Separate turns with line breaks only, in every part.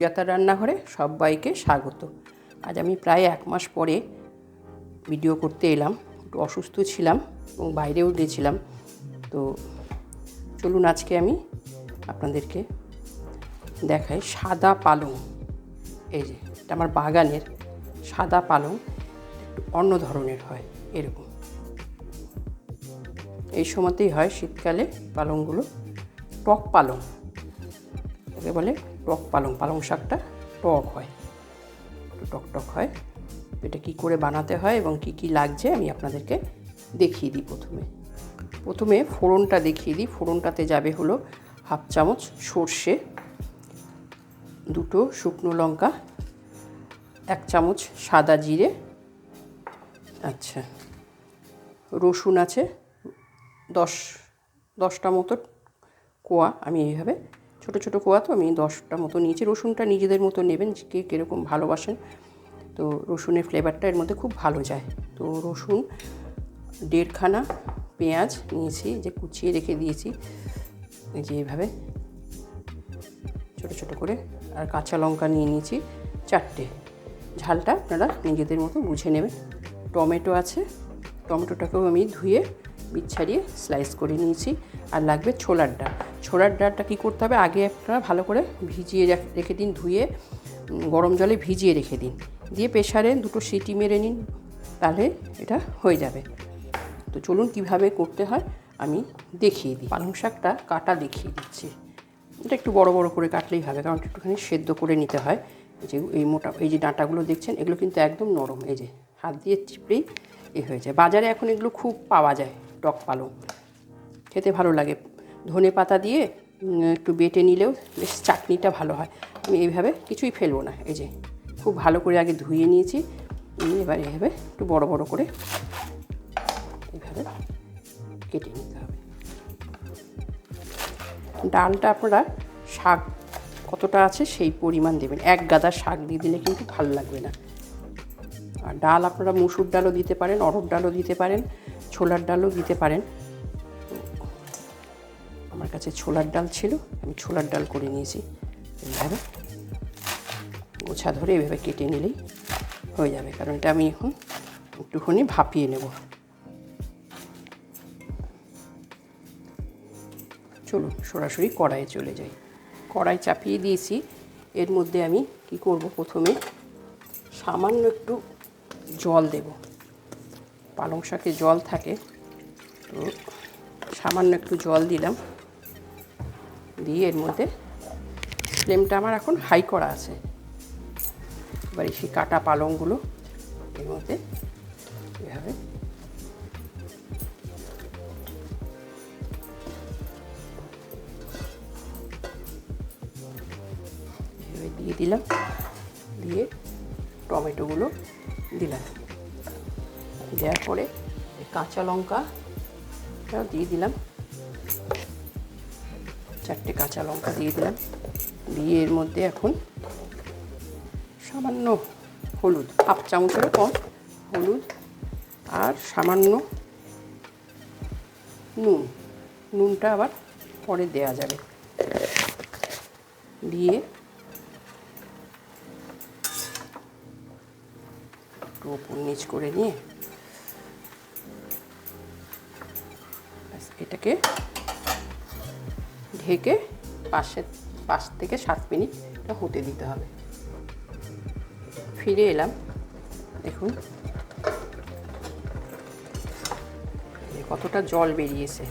যাতার রান্নাঘরে সবাইকে স্বাগত। আজ আমি প্রায় এক মাস পরে ভিডিও করতে এলাম। একটু অসুস্থ ছিলাম এবং বাইরেও গিয়েছিলাম তো চলুন আজকে আমি আপনাদেরকে দেখাই সাদা পালং। এই যে, এটা আমার বাগানের সাদা পালং। একটু অন্য ধরনের হয়, এরকম। এই সময়তেই হয় শীতকালে পালংগুলো টক পালং। একে বলে টক পালং। পালং শাকটা টক হয়। একটু টক টক হয়। এটা কি করে বানাতে হয় এবং কি কি লাগছে আমি আপনাদেরকে দেখিয়ে দিই প্রথমে। প্রথমে ফোড়নটা দেখিয়ে দিই। ফোড়নটাতে যাবে হলো হাফ চামচ সর্ষে, দুটো শুকনো লঙ্কা, এক চামচ সাদা জিরে আচ্ছা রসুন আছে, দশ, দশটা মতো কোয়া, আমি এইভাবে ছোট ছোট কোয়া তো আমি দশটা মতো নিয়েছি। রসুনটা নিজেদের মতো নেবেন কে কীরকম ভালোবাসেন। তো রসুনের ফ্লেভারটা এর মধ্যে খুব ভালো যায়। তো রসুন, দেড়খানা পেঁয়াজ নিয়েছি যে কুচিয়ে রেখে দিয়েছি। এই যে এইভাবে ছোটো ছোটো করে। আর কাঁচা লঙ্কা নিয়ে নিয়েছি চারটে। ঝালটা আপনারা নিজেদের মতো বুঝে নেবেন। টমেটো আছে, টমেটোটাকেও আমি ধুয়ে বিট ছাড়িয়ে স্লাইস করে নিয়েছি। আর লাগবে ছোলার ডাল। ছোলার ডালটা কী করতে হবে? আগে আপনারা ভালো করে ভিজিয়ে রেখে দিন, ধুয়ে গরম জলে ভিজিয়ে রেখে দিন। দিয়ে প্রেশারে দুটো সিটি মেরে নিন, তাহলে এটা হয়ে যাবে। তো চলুন কীভাবে করতে হয়, আমি দেখিয়ে দিই। পালং শাকটা কাটা দেখিয়ে দিচ্ছি। এটা একটু বড় বড় করে কাটলেই হবে, কারণ একটুখানি সেদ্ধ করে নিতে হয়। যে, এই মোটা, এই যে ডাঁটাগুলো দেখছেন, এগুলো কিন্তু একদম নরম। এই যে, হাত দিয়ে চিপড়েই এ হয়ে যায়। বাজারে এখন এগুলো খুব পাওয়া যায়, টক পালং। খেতে ভালো লাগে। ধনে পাতা দিয়ে একটু বেটে নিলেও বেশ চাটনিটা ভালো হয়। আমি এইভাবে কিছুই ফেলব না। এই যে, খুব ভালো করে আগে ধুয়ে নিয়েছি। এবার এইভাবে একটু বড় বড় করে এইভাবে কেটে নিতে হবে। ডালটা আপনারা শাক কতটা আছে সেই পরিমাণ দেবেন। এক গাদা শাক দিয়ে দিলে কিন্তু ভালো লাগবে না। আর ডাল আপনারা মুসুর ডালও দিতে পারেন অরব ডালও দিতে পারেন, ছোলার ডালও দিতে পারেন। আমার কাছে ছোলার ডাল ছিল, আমি ছোলার ডাল করে নিয়েছি। এইভাবে গোছা ধরে এভাবে কেটে নিলেই হয়ে যাবে, কারণ এটা আমি এখন একটুখানি ভাপিয়ে নেব। চলুন, সরাসরি কড়াইয়ে চলে যাই। কড়াই চাপিয়ে দিয়েছি, এর মধ্যে আমি কি করব প্রথমে সামান্য একটু জল দেব। পালং শাকে জল থাকে, তো সামান্য একটু জল দিলাম। দিয়ে এর মধ্যে ফ্লেমটা আমার এখন হাই করা আছে। এবার সেই কাটা পালংগুলো এর মধ্যে এভাবে দিয়ে দিলাম, দিয়ে টমেটোগুলো দিলাম। দেওয়ার পরে কাঁচা লঙ্কাটাও দিয়ে দিলাম। চারটে কাঁচা লঙ্কা দিয়ে দিলাম। দিয়ে এর মধ্যে এখন সামান্য হলুদ, হাফ চামচেরও কম হলুদ আর সামান্য নুন। নুনটা আবার পরে দেয়া যাবে। দিয়ে একটু ওপর নিচ করে নিয়ে এটাকে ঢেকে পাশে পাঁচ থেকে সাত মিনিট হতে দিতে হবে। ফিরে এলাম, দেখুন। কতটা জল বেরিয়েছে।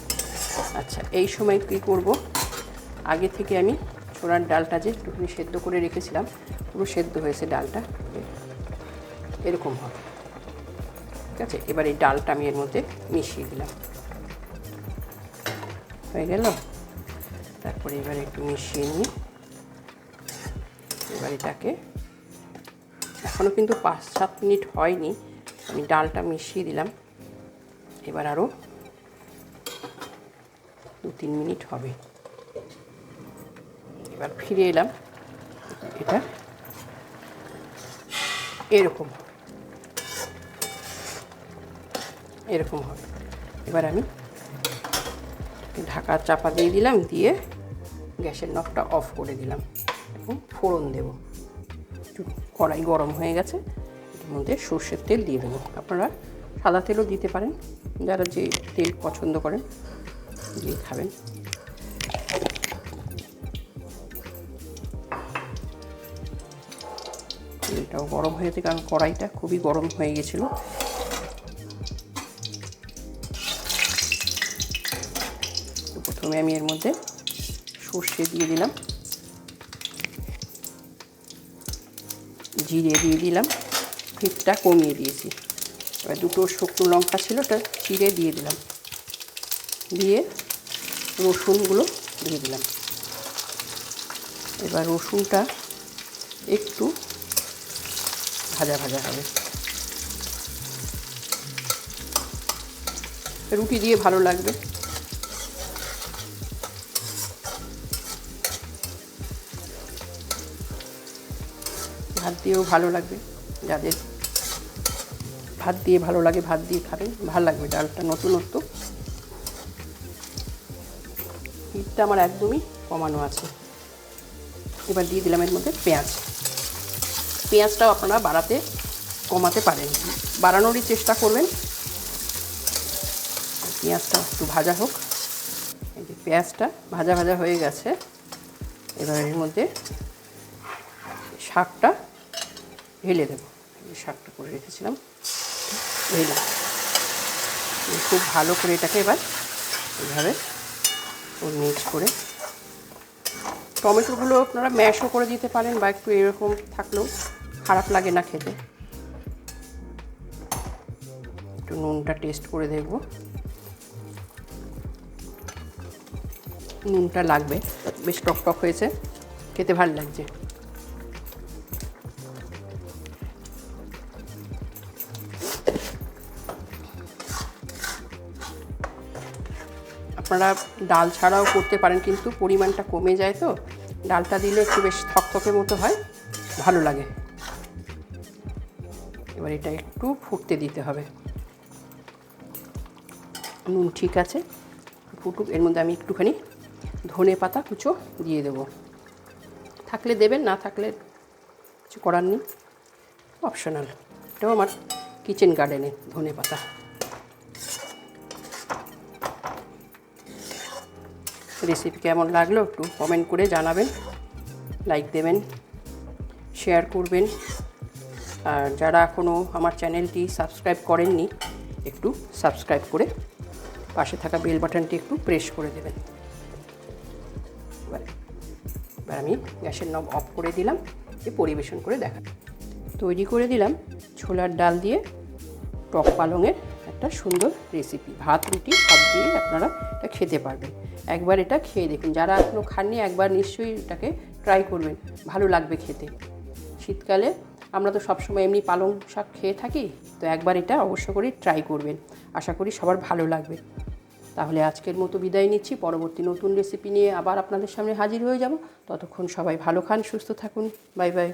আচ্ছা এই সময় কী করব? আগে থেকে আমি ছোলার ডালটা যে একটুখানি সেদ্ধ করে রেখেছিলাম, পুরো সেদ্ধ হয়েছে ডালটা। এরকম হবে। ঠিক আছে, এবার এই ডালটা আমি এর মধ্যে মিশিয়ে দিলাম। হয়ে গেল? তারপরে এবার একটু মিশিয়ে নিই। এবার এটাকে এখনও কিন্তু পাঁচ সাত মিনিট হয়নি, আমি ডালটা মিশিয়ে দিলাম। এবার আরও দু তিন মিনিট হবে। এবার ফিরে এলাম। এটা এরকম। এরকম হবে। এবার আমি ঢাকা চাপা দিয়ে দিলাম, দিয়ে গ্যাসের নখটা অফ করে দিলাম। এখন ফোড়ন দেব। একটু কড়াই গরম হয়ে গেছে, এর মধ্যে সর্ষের তেল দিয়ে দেবো। আপনারা সাদা তেলও দিতে পারেন, যারা যে তেল পছন্দ করেন, দিয়ে খাবেন। তেলটাও গরম হয়েছে কারণ কড়াইটা খুবই গরম হয়ে গেছিল। প্রথমে আমি এর মধ্যে সর্ষে দিয়ে দিলাম। জিরে দিয়ে দিলাম। ফিটটা কমিয়ে দিয়েছি। এবার দুটো শুকনো লঙ্কা ছিল, ওটা চিড়ে দিয়ে দিলাম। দিয়ে রসুনগুলো দিয়ে দিলাম। এবার রসুনটা একটু ভাজা ভাজা হবে। রুটি দিয়ে ভালো লাগবে। দিয়েও ভালো লাগবে। যাদের ভাত দিয়ে ভালো লাগে, ভাত দিয়ে খাবেন ভালো লাগবে ডালটা নতুনত্ব হিটটা আমার একদমই কমানো আছে। এবার দিয়ে দিলাম এর মধ্যে পেঁয়াজ। পেঁয়াজটাও আপনারা বাড়াতে, কমাতে পারেন। বাড়ানোরই চেষ্টা করবেন। পেঁয়াজটা একটু ভাজা হোক। এই যে পেঁয়াজটা ভাজা ভাজা হয়ে গেছে। এবার এর মধ্যে শাকটা ঢেলে দেবো। শাকটা করে রেখেছিলাম। ঢেলে খুব ভালো করে এটাকে এবার এইভাবে মিক্স করে টমেটোগুলো আপনারা ম্যাশও করে দিতে পারেন বা একটু এরকম থাকলেও খারাপ লাগে না খেতে। একটু নুনটা টেস্ট করে দেখব। নুনটা লাগবে। বেশ টক টক হয়েছে। খেতে ভালো লাগছে। আপনারা ডাল ছাড়াও করতে পারেন, কিন্তু পরিমাণটা কমে যায় তো। ডালটা দিলে একটু বেশ থকথকে মতো হয়, ভালো লাগে। এবার এটা একটু ফুটতে দিতে হবে। নুন ঠিক আছে, ফুটুক, এর মধ্যে আমি একটুখানি ধনে পাতা কুচো দিয়ে দেবো। থাকলে দেবেন, না থাকলে কিছু করার নেই। অপশনাল এটাও আমার কিচেন গার্ডেনে ধনে পাতা। রেসিপি কেমন লাগল একটু কমেন্ট করে জানাবেন লাইক দেবেন শেয়ার করবেন। আর যারা এখনও আমার চ্যানেলটি সাবস্ক্রাইব করেননি, একটু সাবস্ক্রাইব করে পাশে থাকা বেল বাটনটি একটু প্রেস করে দেবেন। এবার আমি গ্যাসের নব অফ করে দিলাম, দিয়ে পরিবেশন করে দেখা। তৈরি করে দিলাম ছোলার ডাল দিয়ে টক পালংয়ের একটা সুন্দর রেসিপি ভাত, রুটি সব দিয়ে আপনারা এটা খেতে পারবেন। একবার এটা খেয়ে দেখুন। যারা এখনও খাননি, একবার নিশ্চয়ই এটাকে ট্রাই করবেন। ভালো লাগবে খেতে। শীতকালে আমরা তো সবসময় এমনি পালং শাক খেয়ে থাকি, তো একবার এটা অবশ্য করে ট্রাই করবেন। আশা করি সবার ভালো লাগবে। তাহলে আজকের মতো বিদায় নিচ্ছি। পরবর্তী নতুন রেসিপি নিয়ে আবার আপনাদের সামনে হাজির হয়ে যাব। ততক্ষণ সবাই ভালো খান, সুস্থ থাকুন। Bye bye.